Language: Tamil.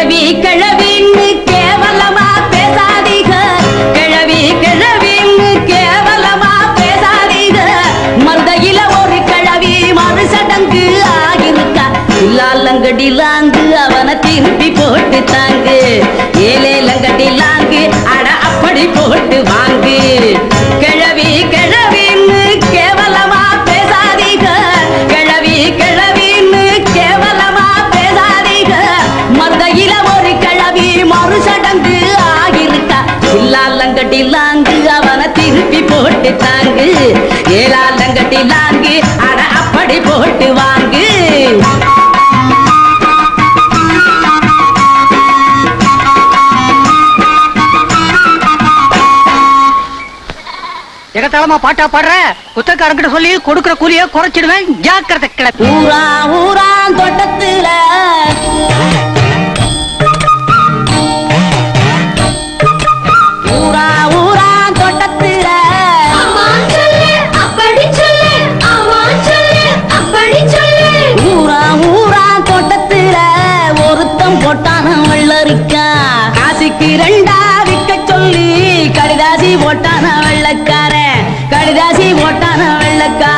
கிழவி கிழவின்னு கேவலமா பேசாதீக கிழவி கிழவின்னு கேவலமா பேசாதீக மந்தையில ஒரு கிழவி மறுசடங்கு ஆகிருக்கா. இல்லாலங்கடி லாங்கு அவனை திருப்பி போட்டு தாங்கு. ஏலேலங்கடி லாங்கு இல்லாலங்கடி லாங்கு அவனை திருப்பி போட்டு தாங்கு ஏலாலங்கடி லாங்கு அட அப்படி போட்டு வாங்கு. எகத்தாளமா பாட்டா பாடுற? குத்தக்காரங்கிட்ட சொல்லி கொடுக்கிற கூலிய குறைச்சிடுவேன். ஜாக்கிரதை கிளப்பி. ஊரா ஊரா கடிதம் போட்டான வெள்ளரிக்கா? காசிக்கு ரெண்டா விக்க சொல்லி கடிதாசி போட்டான வெள்ளக்காரன். கடிதாசி போட்டான வெள்ளக்கார கடிதாசி போட்டான வெள்ளக்கார